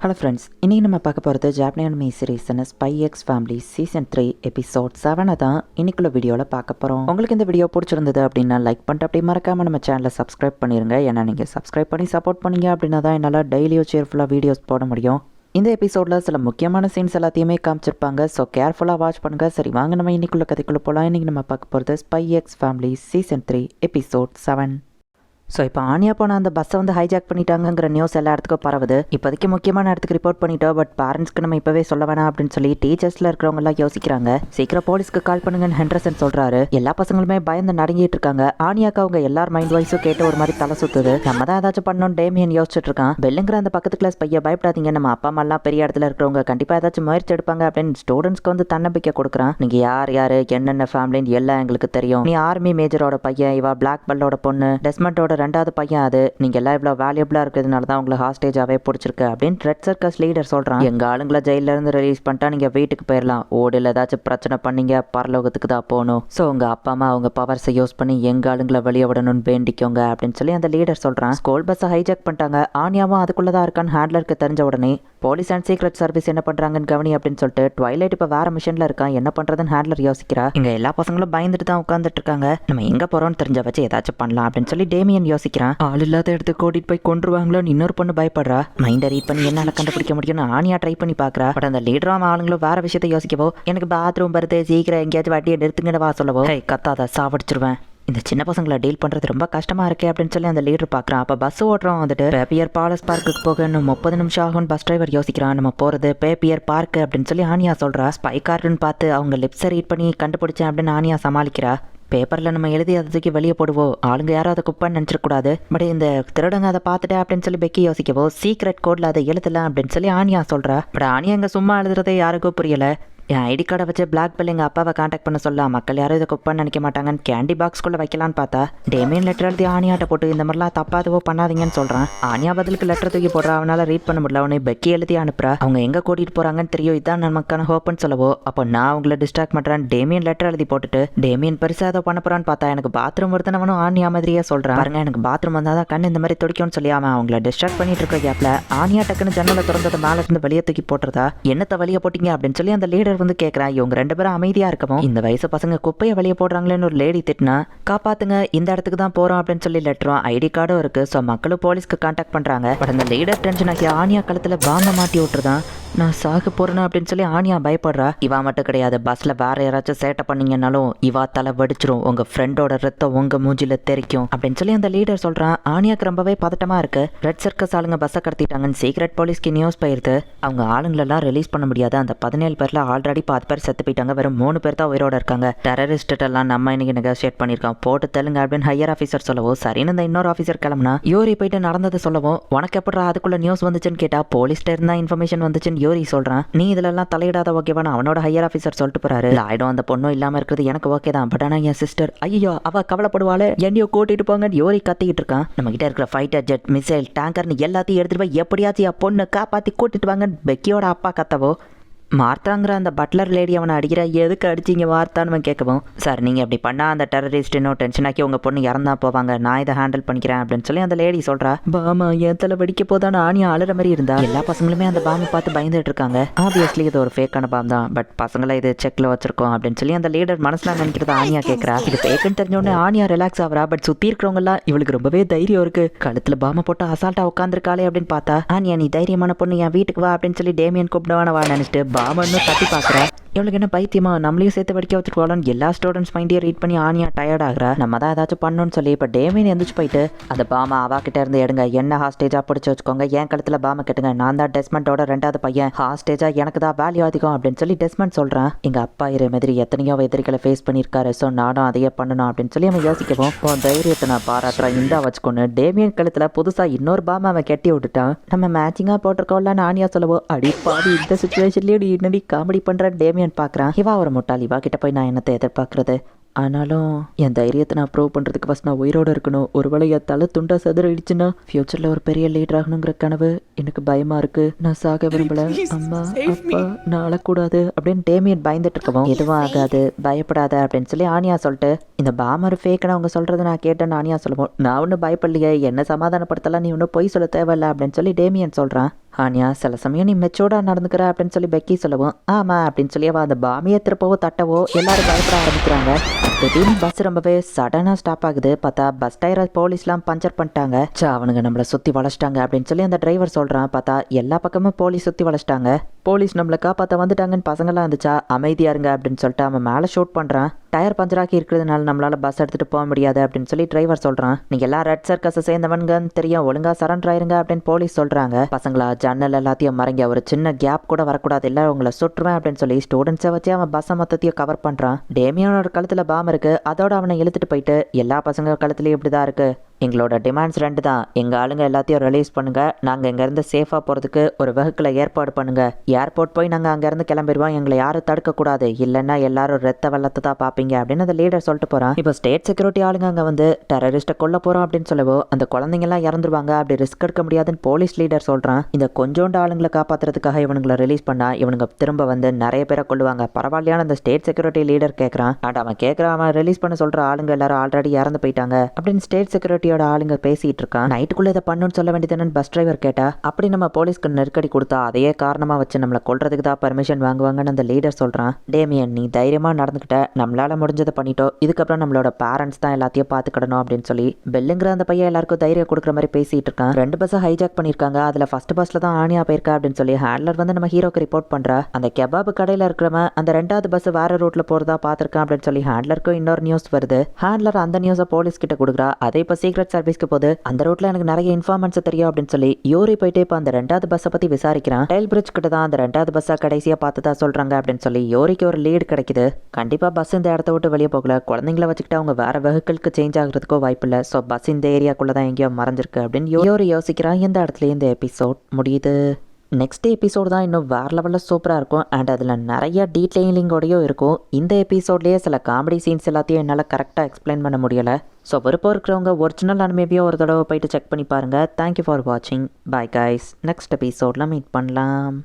Hello friends இன்றைக்கி நம்ம பார்க்க போகிறது ஜாப்னியன் மீ சீரீஸ்னு Spy X Family season three episode செவனை தான் இன்னைக்குள்ள வீடியோவில் பார்க்க போகிறோம் உங்களுக்கு இந்த வீடியோ பிடிச்சிருந்தது அப்படின்னா லைக் பண்ணிட்டு அப்படி மறக்காமல் நம்ம சேனலை சப்ஸ்கிரைப் பண்ணிடுங்க ஏன்னா நீங்கள் சப்ஸ்கிரைப் பண்ணி சப்போர்ட் பண்ணீங்க அப்படின்னா தான் என்னால் டெய்லியும் சேர்ஃபுல்லாக வீடியோஸ் போட முடியும். இந்த எபிசோடில் சில முக்கியமான சீன்ஸ் எல்லாத்தையுமே காமிச்சிருப்பாங்க. ஸோ கேர்ஃபுல்லாக வாட்ச் பண்ணுங்கள் சரி வாங்க நம்ம இன்னைக்குள்ள கதைக்குள்ளே போகலாம் இன்றைக்கி நம்ம பார்க்க போகிறது Spy X Family season three episode seven so இப்போ ஆனியா போன அந்த பஸ்ஸை வந்து ஹைஜாக் பண்ணிட்டாங்கங்கிற நியூஸ் எல்லா இடத்துக்கும் பரவுது. இப்போதைக்கு முக்கியமான இடத்துக்கு ரிப்போர்ட் பண்ணிட்டோம். பட் பேரண்ட்ஸ்க்கு நம்ம இப்போவே சொல்ல வேணாம் அப்படின்னு சொல்லி டீச்சர்ஸில் இருக்கிறவங்க எல்லாம் யோசிக்கிறாங்க. சீக்கிரம் போலீஸ்க்கு கால் பண்ணுங்கன்னு ஹென்ரசன் சொல்கிறாரு எல்லா பசங்களுமே பயந்து நடுங்கிட்டு இருக்காங்க. ஆனியாக்கு அவங்க எல்லார் மைண்ட் வாய்ஸும் கேட்டு ஒரு மாதிரி தலை சுத்துது. நம்ம தான் ஏதாச்சும் பண்ணணும் டேமியன் யோசிச்சுட்டு இருக்கான். பெல்லுங்கிற அந்த பக்கத்து கிளாஸ் பையன் பயப்படாதீங்க. நம்ம அப்பா அம்மா எல்லாம் பெரிய இடத்துல இருக்கிறவங்க கண்டிப்பாக ஏதாச்சும் முயற்சி எடுப்பாங்க அப்படின்னு ஸ்டூடெண்ட்ஸ்க்கு வந்து தன்னம்பிக்கை கொடுக்குறான். நீங்கள் யார் யார் என்னென்ன ஃபேமிலின்னு எல்லாம் எங்களுக்கு தெரியும். நீ ஆர்மி மேஜரோட பையன் இவா பிளாக் பெல்லோட பொண்ணு டெஸ்மண்டோட ரெண்டாவது பையன் அது. நீங்கள் எல்லாம் இவ்வளோ வேல்யூபிளாக இருக்கிறதுனால தான் உங்களை ஹாஸ்டேஜாவே பிடிச்சிருக்கு அப்படின்னு ரெட் சர்க்கஸ் லீடர் சொல்கிறான் எங்கள் ஆளுங்களை ஜெயிலேருந்து ரிலீஸ் பண்ணிட்டா நீங்கள் வீட்டுக்கு போயிடலாம் ஓடியில் ஏதாச்சும் பிரச்சனை பண்ணீங்க பரலோகத்துக்கு தான் போகணும். ஸோ உங்கள் அப்பா அம்மா அவங்க பவர்ஸை யூஸ் பண்ணி எங்கள் ஆளுங்களை வெளியே விடணும்னு வேண்டிக்கோங்க அப்படின்னு சொல்லி அந்த லீடர் சொல்கிறான் ஸ்கூல் பஸ்ஸை ஹைஜாக் பண்ணிட்டாங்க. ஆனியாவும் அதுக்குள்ளே தான் இருக்கான்னு ஹேண்ட்லருக்கு தெரிஞ்ச உடனே போலீஸ் அண்ட் சீக்ரெட் சர்வீஸ் என்ன பண்றாங்கன்னு கவனி அப்படின்னு சொல்லிட்டு ட்வைலைட் இப்போ வேற மிஷன்ல இருக்கான் என்ன பண்றதுன்னு ஹேண்ட்லர் யோசிக்கிறா. இங்க எல்லா பசங்களும் பயந்துட்டு தான் உட்காந்துட்டு இருக்காங்க. நம்ம எங்க போறோம்னு தெரிஞ்ச வச்சு ஏதாச்சும் பண்ணலாம் அப்படின்னு சொல்லி டேமியன் யோசிக்கிறான் ஆள் இல்லாத இடத்துக்கு கூட்டிட்டு போய் கொண்டுருவாங்களோன்னு இன்னொரு பொண்ணு பயப்படுறா. மைண்டை ரீட் பண்ணி என்னால கண்டுபிடிக்க முடியும்னு ஆனியா ட்ரை பண்ணி பாக்குறா. பட் அந்த லீடரும் அவன் ஆளுங்களும் வேற விஷயத்த யோசிக்கவோ எனக்கு பாத்ரூம் வருது சீக்கிரம் எங்கேயாச்சும் வட்டியை நிறுத்துங்கன்னு வா சொல்லவோ கத்தாத சாவடிச்சிருவேன். இந்த சின்ன பசங்களை டீல் பண்ணுறது ரொம்ப கஷ்டமாக இருக்கே அப்படின்னு சொல்லி அந்த லீடர் பார்க்குறான் அப்போ பஸ் ஓட்டுறோம் வந்துட்டு பேப்பியர் பாலஸ் பார்க்குக்கு போக இன்னும் முப்பது நிமிஷம் ஆகும்னு பஸ் டிரைவர் யோசிக்கிறான். நம்ம போகிறது பேப்பியர் பார்க் அப்படின்னு சொல்லி ஆனியா சொல்கிறா ஸ்பை கார்டுன்னு பார்த்து அவங்க லிப்ஸை ரீட் பண்ணி கண்டுபிடிச்சேன் அப்படின்னு ஆனியா சமாளிக்கிறா. பேப்பரில் நம்ம எழுதி அதை தூக்கி வெளியே போடுவோம் ஆளுங்க யாரும் அதை குப்பான்னு நினச்சிடக்கூடாது பட் இந்த திருடங்க அதை பார்த்துட்டு அப்படின்னு சொல்லி பெக்கி யோசிக்கவோ சீக்ரெட் கோடில் அதை எழுதலாம் அப்படின்னு சொல்லி ஆனியா சொல்கிறா பட் ஆனியா இங்கே சும்மா எழுதுறதே யாருக்கும் புரியலை. என் ஐடி கார்டை வச்சு பிளாக் பில் எங்கள் அப்பாவை காண்டாக்ட் பண்ண சொல்ல. மக்கள் யாரும் இதை குப்பன்னு நினைக்க மாட்டாங்கன்னு கேண்டி பாக்ஸ்குள்ளே வைக்கலான்னு பார்த்தா டேமியன் லெட்டர் எழுதி ஆனியாட்ட போட்டு இந்த மாதிரிலாம் தப்பாதுவோ பண்ணாதீங்கன்னு சொல்கிறான் ஆனியா பதிலுக்கு லெட்டர் தூக்கி போடுறா. அவனால் ரீட் பண்ண முடியல. அவனை பெக்கி எழுதி அனுப்புறா. அவங்க எங்கே கூட்டிகிட்டு போகிறாங்கன்னு தெரியும். இதான் நமக்கான ஹோப்னு சொல்லவோ. அப்போ நான் அவங்கள டிஸ்ட்ராக்ட் பண்ணுறேன் டேமியன் லெட்டர் எழுதி போட்டுட்டு டேமியன் பெருசாக ஏதோ பண்ண போகிறான்னு பார்த்தா எனக்கு பாத்ரூம் வருதுனவனும் ஆனியா மாதிரியே சொல்கிறான் பாருங்க எனக்கு பாத்ரூம் வந்தால் தான் கண் இந்த மாதிரி துடிக்கும்னு சொல்லி அவன் அவங்கள டிஸ்ட்ராக்ட் பண்ணிட்டு இருக்க கேப்பில் ஆனியா டக்குன்னு ஜன்னலை திறந்ததை மேலே இருந்து வெளியே தூக்கி போட்டுறதா? என்னத்தை வெளியே போட்டிங்க அப்படின்னு சொல்லி அந்த லீடர் வந்து கேட்குறான் இவங்க ரெண்டு பேரும் அமைதியா இருக்கவும் இந்த வயசு பசங்க குப்பையை வெளியே போடுறாங்களேன்னு ஒரு லேடி திட்டினா காப்பாத்துங்க இந்த இடத்துக்கு தான் போறோம் அப்படின்னு சொல்லி லெட்டரும் ஐடி கார்டும் இருக்கு. ஸோ மக்களும் போலீஸ்க்கு கான்டாக்ட் பண்றாங்க. பட் அந்த லீடர் டென்ஷன் ஆகி ஆனியா கழுத்துல பாம்ப மாட்டி விட்டுருதான். நான் சாக போறேன் அப்படின்னு சொல்லி ஆனியா பயப்படுறா. இவா மட்டும் கிடையாது பஸ்ல வேற யாராச்சும் சேட்டை பண்ணீங்கன்னாலும் இவா தலை வடிச்சிரும். உங்க ஃப்ரெண்டோட ரத்தம் உங்க மூஞ்சில தெரிக்கும் அப்படின்னு சொல்லி அந்த லீடர் சொல்றான். ஆனியாக்கு ரொம்பவே பதட்டமா இருக்கு. ரெட் சர்க்கஸ் ஆளுங்க பஸ்ஸை கடத்திட்டாங்கன்னு சீக்ரெட் போலீஸ்க்கு நியூஸ் போயிருது அவங்க ஆளுங்களெல்லாம் ரிலீஸ் பண்ண முடியாது. அந்த பதினேழு பேர்ல ஆல்ரெடி பத்து பேர் செத்து போயிட்டாங்க. வெறும் மூணு பேர் தான் உயிரோட இருக்காங்க. டெரரிஸ்ட் எல்லாம் நம்ம இன்னைக்கு நெகோசியேட் பண்ணியிருக்கோம். போட்டு தெலுங்கு அப்படின்னு ஹையர் ஆஃபீஸர் சொல்லவும் சரின்னு இந்த இன்னொரு ஆஃபீஸர் கிளம்புனா யூரி போயிட்டு நடந்தது சொல்லவும் உனக்கு எப்படா அதுக்குள்ள நியூஸ் வந்துச்சுன்னு கேட்டா போலீஸ்ல இருந்தா இன்ஃபர்மேஷன் வந்துச்சுன்னு யூரி சொல்றான். நீ இதுலலாம் தலையிடாத ஓகேவான அவனோட ஹையர் ஆஃபீஸர் சொல்லிட்டு போறாரு. ஆயிடும் அந்த பொண்ணும் இல்லாம இருக்கிறது எனக்கு ஓகே தான். பட் ஆனா என் சிஸ்டர் ஐயோ அவ கவலைப்படுவாளே. என்னையோ கூட்டிட்டு போங்கன்னு யூரி கத்திக்கிட்டு இருக்கான். நம்ம கிட்ட இருக்கிற ஃபைட்டர் ஜெட் மிசைல் டேங்கர்னு எல்லாத்தையும் எடுத்துட்டு போய் எப்படியாச்சும் என் பொண்ணு காப்பாத்தி கூட்டிட்டு வாங்கன்னு பெக்கியோட அப்பா கத்தவோ மார்த்தாங்கிற அந்த பட்லர் லேடி அவனை அடிக்கிற எதுக்கு அடிச்சிங்க வார்த்தான்னு அவன் கேட்கவும் சார் நீங்கள் அப்படி பண்ணால் அந்த டெரரிஸ்ட் இன்னும் டென்ஷன் ஆக்கி உங்கள் பொண்ணு இறந்தா போவாங்க நான் இதை ஹேண்டில் பண்ணிக்கிறேன் அப்படின்னு சொல்லி அந்த லேடி சொல்கிறா பாமா என் தலை வெடிக்க போதான்னு ஆணியா ஆளுற மாதிரி இருந்தா? எல்லா பசங்களுமே அந்த பாம்பை பார்த்து பயந்துட்டு இருக்காங்க. ஆப்வியஸ்லி இது ஒரு ஃபேக்கான பாம் தான் பட் பசங்களை இது செக்கில் வச்சிருக்கோம் அப்படின்னு சொல்லி அந்த லீடர் மனசில் நினைக்கிறது ஆனியா கேட்குறா. இது ஃபேக்குன்னு தெரிஞ்சோடனே ஆனியா ரிலாக்ஸ் ஆகிறா பட் சுற்றி இருக்கிறவங்கலாம் இவளுக்கு ரொம்பவே தைரியம் இருக்கு கழுத்தில் பாமை போட்டு அசால்ட்டாக உட்காந்துருக்காளே அப்படின்னு பார்த்தா ஆனியா நீ தைரியமான பொண்ணு என் வீட்டுக்கு வா அப்படின்னு சொல்லி டேமியன் கூப்பிடுவான வா நினைச்சிட்டு பாமன்னு தட்டி பார்க்குறா இவளுக்கு என்ன பைத்தியமா? நம்மளையும் சேர்த்து படிக்க வச்சுருக்கோம்னு எல்லா ஸ்டூடெண்ட்ஸ் மைண்டையும் ரீட் பண்ணி ஆனியா டயர்ட் ஆகுறா. நம்ம தான் ஏதாச்சும் பண்ணணும்னு சொல்லி இப்போ டேமின் எந்திரிச்சு போயிட்டு அந்த பாமா அவா கிட்ட இருந்து எடுங்க. என்ன ஹாஸ்டேஜாக பிடிச்சி வச்சுக்கோங்க. என் கழுத்தில் பாம கட்டுங்க. நான் தான் டெஸ்மெண்ட்டோட ரெண்டாவது பையன். ஹாஸ்டேஜா எனக்கு தான் வேல்யூ அதிகம் அப்படின்னு சொல்லி டெஸ்மெண்ட் சொல்கிறேன் எங்கள் அப்பா இரு மாதிரி எத்தனையோ எதிரிகளை ஃபேஸ் பண்ணியிருக்காரு. ஸோ நானும் அதையே பண்ணணும் அப்படின்னு சொல்லி அவன் யோசிக்கவும் உன் தைரியத்தை நான் பாராட்டுறேன். இந்தா வச்சுக்கொண்டு டேமியன் கழுத்தில் புதுசாக இன்னொரு பாம அவன் கட்டி விட்டுட்டான். நம்ம மேட்சிங்காக போட்டிருக்கோம்ல நானியா சொல்லவோ அடி பாடி இந்த சுச்சுவேஷன்லேயும் நீ காமெடி பண்ணுற டேமியன்? பார்க்குறான் இவா ஒரு முட்டாள் இவா கிட்ட போய் நான் என்னத்தை எதிர்பார்க்கறது ஆனாலும் என் தைரியத்தை நான் ப்ரூவ் பண்ணுறதுக்கு ஃபஸ்ட் நான் உயிரோடு இருக்கணும். ஒருவேளை என் தலை துண்டா சதுரடிச்சுன்னா ஃப்யூச்சரில் ஒரு பெரிய லீடர் ஆகணுங்கிற கனவு எனக்கு பயமாக இருக்கு. நான் சாக விரும்பல. அம்மா. அப்பா நான் அழக்கூடாது அப்படின்னு டேமியன் பயந்துட்டு இருக்கவும் எதுவும் ஆகாது பயப்படாத அப்படின்னு சொல்லி ஆனியா சொல்லிட்டு இந்த பாமர் ஃபேக்குன்னு அவங்க சொல்கிறத நான் கேட்டேன்னு ஆனியா சொல்லுவோம் நான் ஒன்றும் பயப்படலையே. என்ன சமாதானப்படுத்தலாம் நீ ஒன்றும் பொய் சொல்ல தேவையில்ல அப்படின்னு சொல்லி டேமியன் சொல்கிறான் ஆனியா சில சமயம் நீ மெச்சோர்டாக நடந்துக்கிற அப்படின்னு சொல்லி பெக்கி சொல்லவும். ஆமாம் அப்படின்னு சொல்லி அவள் அந்த பாமியை திருப்பவோ தட்டவோ எல்லாரும் பயப்பட ஆரம்பிக்கிறாங்க. திடீர்னு பஸ் ரொம்பவே சடனாக ஸ்டாப் ஆகுது. பார்த்தா பஸ் டயரை போலீஸ்லாம் பஞ்சர் பண்ணிட்டாங்க. சா அவனுங்க நம்மளை சுற்றி வளைச்சிட்டாங்க அப்படின்னு சொல்லி அந்த டிரைவர் சொல்கிறான் பார்த்தா எல்லா பக்கமும் போலீஸ் சுற்றி வளைச்சிட்டாங்க. போலீஸ் நம்மளை காப்பாற்ற வந்துட்டாங்கன்னு பசங்களாம் இருந்துச்சா? அமைதியாக இருங்க அப்படின்னு சொல்லிட்டு அவன் மேலே ஷூட் பண்ணுறான் டயர் பஞ்சராக்கி இருக்கிறதுனால நம்மளால் பஸ் எடுத்துகிட்டு போக முடியாது அப்படின்னு சொல்லி டிரைவர் சொல்கிறான் நீங்கள் எல்லாம் ரெட் சர்க்கஸை சேர்ந்தவனுங்கன்னு தெரியும். ஒழுங்காக சரண்டர் ஆயிருங்க அப்படின்னு போலீஸ் சொல்கிறாங்க பசங்களா ஜன்னல் எல்லாத்தையும் மறைங்க. ஒரு சின்ன கேப் கூட வரக்கூடாது. இல்லை உங்களை சுட்டுருவேன் அப்படின்னு சொல்லி ஸ்டூடெண்ட்ஸை வச்சு அவன் பஸ்ஸை மொத்தத்தையும் கவர் பண்ணுறான் டேமியோட கழுத்தில் பாம் இருக்கு. அதோட அவனை இழுத்துட்டு போயிட்டு எல்லா பசங்க கழுத்துலையும் இப்படி தான் இருக்குது எங்களோட டிமாண்ட்ஸ் ரெண்டு தான். எங்கள் ஆளுங்க எல்லாத்தையும் ரிலீஸ் பண்ணுங்க. நாங்கள் இங்கேருந்து சேஃபாக போகிறதுக்கு ஒரு வெஹிக்கிளை ஏற்பாடு பண்ணுங்கள் ஏர்போர்ட் போய் நாங்கள் அங்கேருந்து கிளம்பிடுவோம். எங்களை யாரும் தடுக்கக்கூடாது. இல்லைன்னா எல்லாரும் ரத்த வெள்ளத்தை தான் பார்ப்பீங்க அப்படின்னு அந்த லீடர் சொல்லிட்டு போகிறான் இப்போ ஸ்டேட் செக்யூரிட்டி ஆளுங்க அங்கே வந்து டெரரிஸ்ட்டை கொல்ல போகிறோம் அப்படின்னு சொல்லவோ அந்த குழந்தைங்கலாம் இறந்துருவாங்க. அப்படி ரிஸ்க் எடுக்க முடியாதுன்னு போலீஸ் லீடர் சொல்கிறான் இந்த கொஞ்சோண்டு ஆளுங்களை காப்பாற்றுறதுக்காக இவனுங்களை ரிலீஸ் பண்ணா இவனுங்க திரும்ப வந்து நிறைய பேரை கொள்ளுவாங்க பரவாயில்லையான அந்த ஸ்டேட் செக்யூரிட்டி லீடர் கேட்குறான் அண்ட் அவன் கேட்குறான் அவன் ரிலீஸ் பண்ண சொல்கிற ஆளுங்க எல்லாரும் ஆல்ரெடி இறந்து போயிட்டாங்க. அப்படின்னு ஸ்டேட் செக்யூரிட்டி செக்யூரிட்டியோட ஆளுங்க பேசிட்டு இருக்கான். நைட்டுக்குள்ள இதை பண்ணுன்னு சொல்ல வேண்டியதுன்னு பஸ் டிரைவர் கேட்டா அப்படி நம்ம போலீஸ்க்கு நெருக்கடி கொடுத்தா அதையே காரணமா வச்சு நம்மளை கொள்றதுக்கு தான் பர்மிஷன் வாங்குவாங்கன்னு அந்த லீடர் சொல்றான். டேமியன் நீ தைரியமா நடந்துக்கிட்ட. நம்மளால முடிஞ்சதை பண்ணிட்டோம் இதுக்கப்புறம் நம்மளோட பேரண்ட்ஸ் தான் எல்லாத்தையும் பார்த்துக்கிடணும் அப்படின்னு சொல்லி பெல்லுங்கிற அந்த பையன் எல்லாருக்கும் தைரியம் கொடுக்குற மாதிரி பேசிட்டு இருக்கான். ரெண்டு பஸ்ஸை ஹைஜாக் பண்ணியிருக்காங்க. அதுல ஃபர்ஸ்ட் பஸ்ல தான் ஆனியா போயிருக்கா? அப்படின்னு சொல்லி ஹேண்ட்லர் வந்து நம்ம ஹீரோக்கு ரிப்போர்ட் பண்றா. அந்த கெபாப் கடையில இருக்கிறவன் அந்த ரெண்டாவது பஸ் வேற ரூட்ல போறதா பார்த்துருக்கான் அப்படின்னு சொல்லி ஹேண்ட்லருக்கும் இன்னொரு நியூஸ் வருது. ஹேண்ட்லர் அந்த நியூஸை போலீஸ் கிட்ட கொடுக்குறா. அதே இப்போ சீக்ரெட் சர்வீஸ்க்கு போது அந்த ரோட்ல எனக்கு நிறைய இன்ஃபார்மன்ஸ் தெரியும் அப்படின்னு சொல்லி யூரி போயிட்டே இப்போ அந்த ரெண்டாவது பஸ்ஸை பத்தி விசாரிக்கிறான். டைல் பிரிட்ஜ் கிட்ட தான் அந்த ரெண்டாவது பஸ்ஸை கடைசியா பார்த்ததா சொல்றாங்க அப்படின்னு சொல்லி யோரிக்கு ஒரு லீடு கிடைக்குது. கண்டிப்பா பஸ் இந்த இடத்த விட்டு வெளியே போகல. குழந்தைங்கள வச்சுக்கிட்டு அவங்க வேற வெஹிக்கிள்க்கு சேஞ்ச் ஆகுறதுக்கோ வாய்ப்பு இல்லை. ஸோ பஸ் இந்த ஏரியாக்குள்ள தான் எங்கேயோ மறைஞ்சிருக்கு அப்படின்னு யோரி யோசிக்கிறான். இந்த இடத்துல இந்த எபிசோட் முடியுது. நெக்ஸ்ட் எபிசோடு தான் இன்னும் வேறு லெவலில் சூப்பராக இருக்கும். அண்ட் அதில் நிறைய டீட்டெயிலிங்கோடையும் இருக்கும். இந்த எபிசோட்லேயே சில காமெடி சீன்ஸ் எல்லாத்தையும் என்னால் கரெக்டாக எக்ஸ்பிளைன் பண்ண முடியலை. ஸோ விருப்பம் இருக்கிறவங்க ஒரிஜினல் அனுமதியோ ஒரு தடவை போயிட்டு செக் பண்ணி பாருங்கள் தேங்க்யூ ஃபார் வாட்சிங் பாய் கைஸ் நெக்ஸ்ட் எபிசோடில் மீட் பண்ணலாம்.